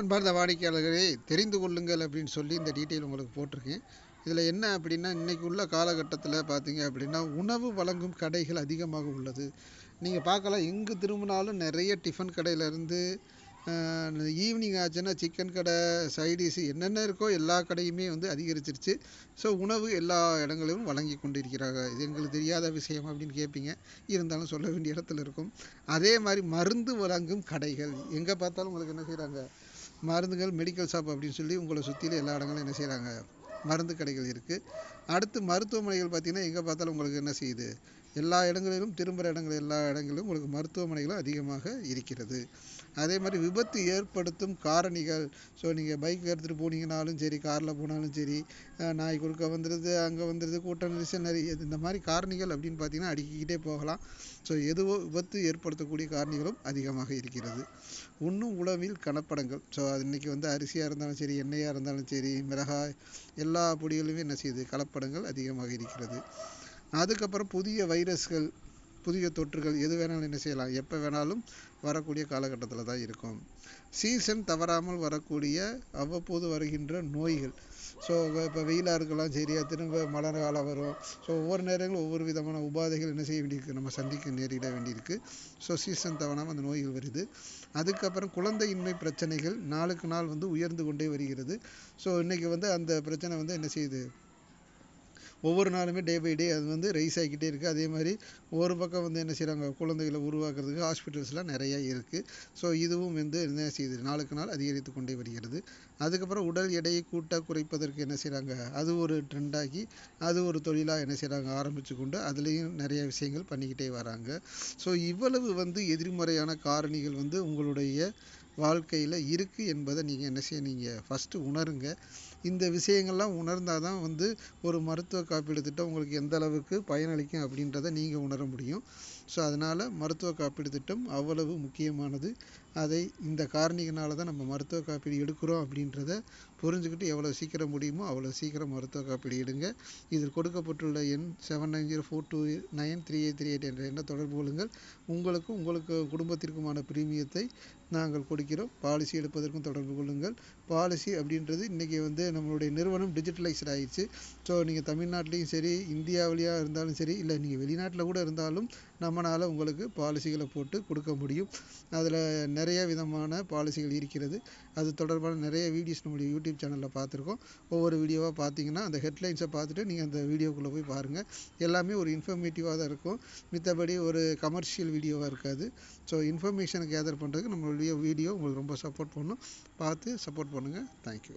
அன்பார்ந்த வாடிக்கையாளர்களே தெரிந்து கொள்ளுங்கள் அப்படின்னு சொல்லி இந்த டீட்டெயில் உங்களுக்கு போட்டிருக்கேன். இதில் என்ன அப்படின்னா இன்றைக்கி உள்ள காலகட்டத்தில் பார்த்தீங்க அப்படின்னா உணவு வழங்கும் கடைகள் அதிகமாக உள்ளது. நீங்கள் பார்க்கலாம் எங்கு திரும்பினாலும் நிறைய டிஃபன் கடையிலேருந்து ஈவினிங் ஆச்சுன்னா சிக்கன் கடை சைடிஷ் என்னென்ன இருக்கோ எல்லா கடையுமே வந்து அதிகரிச்சிருச்சு. ஸோ உணவு எல்லா இடங்களிலும் வழங்கி கொண்டிருக்கிறாங்க. இது எங்களுக்கு தெரியாத விஷயம் அப்படின்னு கேட்பீங்க இருந்தாலும் சொல்ல வேண்டிய இடத்துல இருக்கும். அதே மாதிரி மருந்து வழங்கும் கடைகள் எங்கே பார்த்தாலும் உங்களுக்கு என்ன செய்கிறாங்க மருந்துகள் மெடிக்கல் ஷாப் அப்படின்னு சொல்லி உங்களை சுற்றிலும் எல்லா இடங்களும் என்ன செய்கிறாங்க மருந்து கடைகள் இருக்குது அடுத்து மருத்துவமனைகள் பார்த்திங்கன்னா எங்கே பார்த்தாலும் உங்களுக்கு என்ன செய்யுது? எல்லா இடங்களிலும் திரும்புகிற இடங்கள் எல்லா இடங்களிலும் உங்களுக்கு மருத்துவமனைகளும் அதிகமாக இருக்கிறது. அதே மாதிரி விபத்து ஏற்படுத்தும் காரணிகள் ஸோ நீங்கள் பைக் எடுத்துகிட்டு போனீங்கனாலும் சரி காரில் போனாலும் சரி நாய் குறுக்க வந்துடுது அங்கே வந்துடுது கூட்டம் நெரிசல் நிறைய இந்த மாதிரி காரணிகள் அப்படின்னு பார்த்தீங்கன்னா அடுக்கிக்கிட்டே போகலாம். ஸோ எதுவோ விபத்து ஏற்படுத்தக்கூடிய காரணிகளும் அதிகமாக இருக்கிறது. உண்ணும் உணவில் கலப்படங்கள் ஸோ அது இன்றைக்கி வந்து அரிசியாக இருந்தாலும் சரி எண்ணெயாக இருந்தாலும் சரி மிளகாய் எல்லா பொடிகளுமே என்ன செய்யுது? கலப்படங்கள் அதிகமாக இருக்கிறது. அதுக்கப்புறம் புதிய வைரஸ்கள் புதிய தொற்றுகள் எது வேணாலும் என்ன செய்யலாம். எப்போ வேணாலும் வரக்கூடிய காலகட்டத்தில் தான் இருக்கும். சீசன் தவறாமல் வரக்கூடிய அவ்வப்போது வருகின்ற நோய்கள். ஸோ இப்போ வெயிலாக இருக்கலாம் சரியா திரும்ப மழை காலம் வரும். ஸோ ஒவ்வொரு நேரங்களும் ஒவ்வொரு விதமான உபாதைகள் என்ன செய்ய வேண்டியிருக்கு? நம்ம சந்திக்க நேரிட வேண்டியிருக்கு. ஸோ சீசன் தவறாமல் அந்த நோய்கள் வருது. அதுக்கப்புறம் குழந்தையின்மை பிரச்சனைகள் நாளுக்கு நாள் வந்து உயர்ந்து கொண்டே வருகிறது. ஸோ இன்றைக்கி வந்து அந்த பிரச்சனை வந்து என்ன செய்யுது? ஒவ்வொரு நாளுமே டே பை டே அது வந்து ரைஸ் ஆகிக்கிட்டே இருக்குது அதே மாதிரி ஒரு பக்கம் வந்து என்ன செய்கிறாங்க குழந்தைகளை உருவாக்குறதுக்கு ஹாஸ்பிட்டல்ஸ்லாம் நிறையா இருக்குது ஸோ இதுவும் வந்து என்ன செய்யுது நாளுக்கு நாள் அதிகரித்து கொண்டே வருகிறது. அதுக்கப்புறம் உடல் எடையை கூட்டாக குறைப்பதற்கு என்ன செய்கிறாங்க அது ஒரு ட்ரெண்டாகி அது ஒரு தொழிலாக என்ன செய்கிறாங்க ஆரம்பித்து கொண்டு அதுலேயும் நிறைய விஷயங்கள் பண்ணிக்கிட்டே வராங்க. ஸோ இவ்வளவு வந்து எதிர்மறையான காரணிகள் வந்து உங்களுடைய வாழ்க்கையில் இருக்குது என்பதை நீங்கள் என்ன செய்ய நீங்கள் ஃபஸ்ட்டு உணருங்க. இந்த விஷயங்கள்லாம் உணர்ந்தால் தான் வந்து ஒரு மருத்துவ காப்பீடு திட்டம் உங்களுக்கு எந்த அளவுக்கு பயனளிக்கும் அப்படின்றத நீங்கள் உணர முடியும். ஸோ அதனால் மருத்துவ காப்பீடு திட்டம் அவ்வளவு முக்கியமானது. அதை இந்த காரணிகளால் தான் நம்ம மருத்துவ காப்பீடு எடுக்கிறோம் அப்படின்றத புரிஞ்சுக்கிட்டு எவ்வளோ சீக்கிரம் முடியுமோ அவ்வளோ சீக்கிரம் மருத்துவ காப்பீடு எடுங்க. இதில் கொடுக்கப்பட்டுள்ள எண் seven nine zero four two nine three eight three eight என்ற எண்ணை தொடர்பு கொள்ளுங்கள். உங்களுக்கும் உங்களுக்கு குடும்பத்திற்குமான பிரீமியத்தை நாங்கள் கொடுக்கிறோம். பாலிசி எடுப்பதற்கும் தொடர்பு கொள்ளுங்கள். பாலிசி அப்படின்றது இன்றைக்கி வந்து நம்மளுடைய நிறுவனம் டிஜிட்டலைஸ்ட் ஆகிடுச்சு ஸோ நீங்கள் தமிழ்நாட்டிலையும் சரி இந்தியாவிலேயா இருந்தாலும் சரி இல்லை நீங்கள் வெளிநாட்டில் கூட இருந்தாலும் நம்மளால் உங்களுக்கு பாலிசிகளை போட்டு கொடுக்க முடியும். அதில் நிறைய விதமான பாலிசிகள் இருக்கிறது. அது தொடர்பான நிறைய வீடியோஸ் நம்முடைய யூடியூப் சேனலில் பார்த்துருக்கோம். ஒவ்வொரு வீடியோவாக பார்த்தீங்கன்னா அந்த ஹெட்லைன்ஸை பார்த்துட்டு நீங்கள் அந்த வீடியோக்குள்ளே போய் பாருங்கள் எல்லாமே ஒரு இன்ஃபர்மேட்டிவாக தான் இருக்கும். மித்தபடி ஒரு கமர்ஷியல் வீடியோவாக இருக்காது. ஸோ இன்ஃபர்மேஷனை கேதர் பண்ணுறதுக்கு நம்மளுடைய வீடியோ உங்களுக்கு ரொம்ப சப்போர்ட் பண்ணும். பார்த்து சப்போர்ட் பண்ணுங்கள் தேங்க்யூ